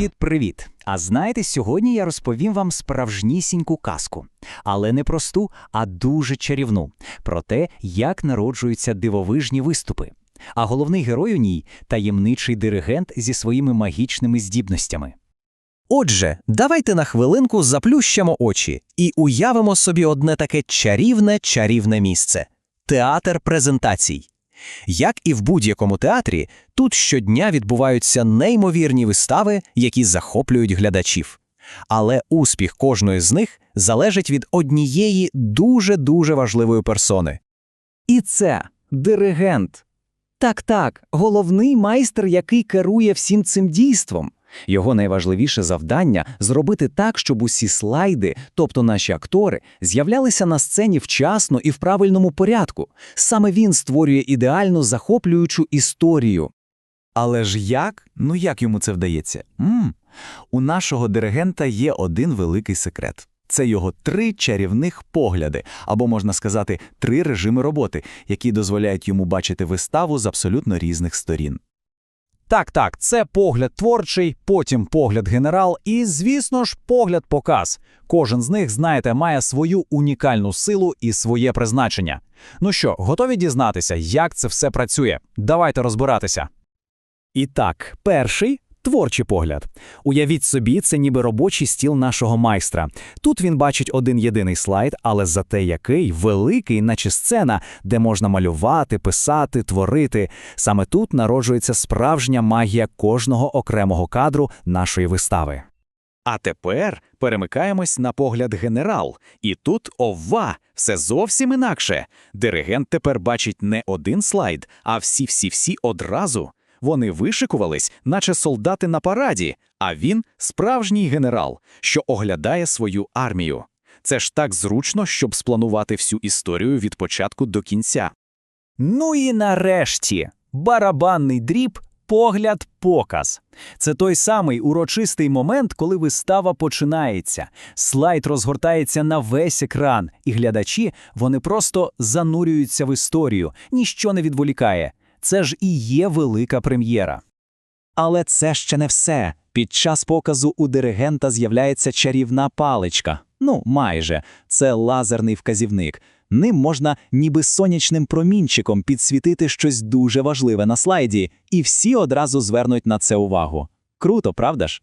Привіт-привіт! А знаєте, сьогодні я розповім вам справжнісіньку казку. Але не просту, а дуже чарівну. Про те, як народжуються дивовижні виступи. А головний герой у ній таємничий диригент зі своїми магічними здібностями. Отже, давайте на хвилинку заплющимо очі і уявимо собі одне таке чарівне чарівне місце театр презентацій. Як і в будь-якому театрі, тут щодня відбуваються неймовірні вистави, які захоплюють глядачів. Але успіх кожної з них залежить від однієї дуже-дуже важливої персони. І це диригент. Так, так, головний майстер, який керує всім цим дійством. Його найважливіше завдання зробити так, щоб усі слайди, тобто наші актори, з'являлися на сцені вчасно і в правильному порядку. Саме він створює ідеально захоплюючу історію. Але ж як? Ну як йому це вдається? м У нашого диригента є один великий секрет. Це його три чарівних погляди, або можна сказати, три режими роботи, які дозволяють йому бачити виставу з абсолютно різних сторін. Так, так, це погляд творчий, потім погляд генерал і, звісно ж, погляд показ. Кожен з них, знаєте, має свою унікальну силу і своє призначення. Ну що, готові дізнатися, як це все працює? Давайте розбиратися. І так, перший творчий погляд. Уявіть собі, це ніби робочий стіл нашого майстра. Тут він бачить один єдиний слайд, але зате який великий, наче сцена, де можна малювати, писати, творити. Саме тут народжується справжня магія кожного окремого кадру нашої вистави. А тепер перемикаємось на погляд генерал. І тут ова, все зовсім інакше. Диригент тепер бачить не один слайд, а всі-всі-всі одразу. Вони вишикувались, наче солдати на параді, а він справжній генерал, що оглядає свою армію. Це ж так зручно, щоб спланувати всю історію від початку до кінця. Ну і нарешті барабанний дріб. Погляд, показ. Це той самий урочистий момент, коли вистава починається. Слайд розгортається на весь екран, і глядачі вони просто занурюються в історію, ніщо не відволікає. Це ж і є велика прем'єра. Але це ще не все. Під час показу у диригента з'являється чарівна паличка. Ну, майже це лазерний вказівник. Ним можна ніби сонячним промінчиком підсвітити щось дуже важливе на слайді, і всі одразу звернуть на це увагу. Круто, правда ж?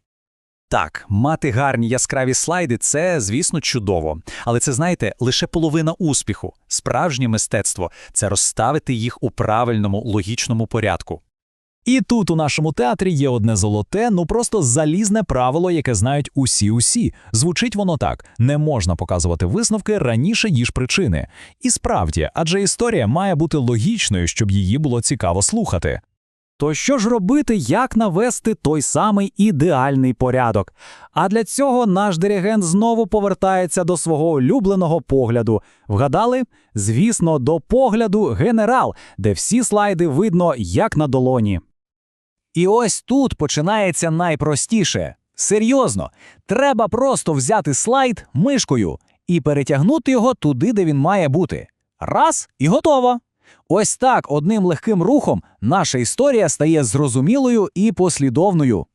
Так, мати гарні яскраві слайди це, звісно, чудово. Але це, знаєте, лише половина успіху. Справжнє мистецтво це розставити їх у правильному логічному порядку. І тут у нашому театрі є одне золоте, ну просто залізне правило, яке знають усі-усі. Звучить воно так: не можна показувати висновки раніше, ніж причини. І справді, адже історія має бути логічною, щоб її було цікаво слухати. То що ж робити, як навести той самий ідеальний порядок? А для цього наш диригент знову повертається до свого улюбленого погляду. Вгадали? Звісно, до погляду генерал, де всі слайди видно як на долоні. І ось тут починається найпростіше. Серйозно, треба просто взяти слайд мишкою і перетягнути його туди, де він має бути. Раз і готово. Ось так одним легким рухом наша історія стає зрозумілою і послідовною.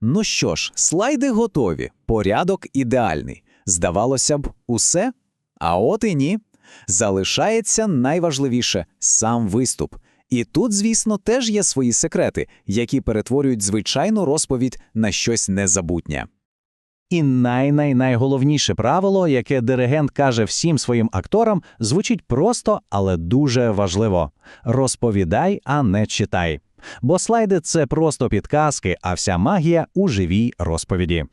Ну що ж, слайди готові, порядок ідеальний. Здавалося б, усе? А от і ні. Залишається найважливіше сам виступ. І тут, звісно, теж є свої секрети, які перетворюють звичайну розповідь на щось незабутнє. І най-най-найголовніше правило, яке диригент каже всім своїм акторам, звучить просто, але дуже важливо: розповідай, а не читай. Бо слайди це просто підказки, а вся магія у живій розповіді.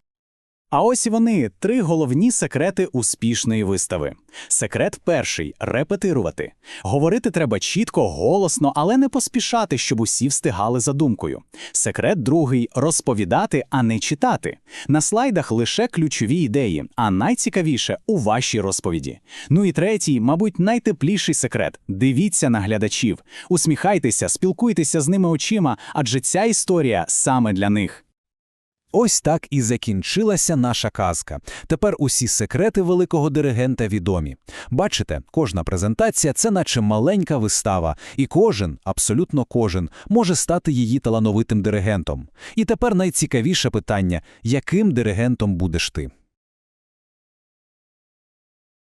А ось і вони три головні секрети успішної вистави. Секрет перший репетирувати. Говорити треба чітко, голосно, але не поспішати, щоб усі встигали за думкою. Секрет другий розповідати, а не читати. На слайдах лише ключові ідеї, а найцікавіше у вашій розповіді. Ну і третій, мабуть, найтепліший секрет дивіться на глядачів, усміхайтеся, спілкуйтеся з ними очима, адже ця історія саме для них. Ось так і закінчилася наша казка. Тепер усі секрети великого диригента відомі. Бачите, кожна презентація це наче маленька вистава, і кожен, абсолютно кожен, може стати її талановитим диригентом. І тепер найцікавіше питання: яким диригентом будеш ти?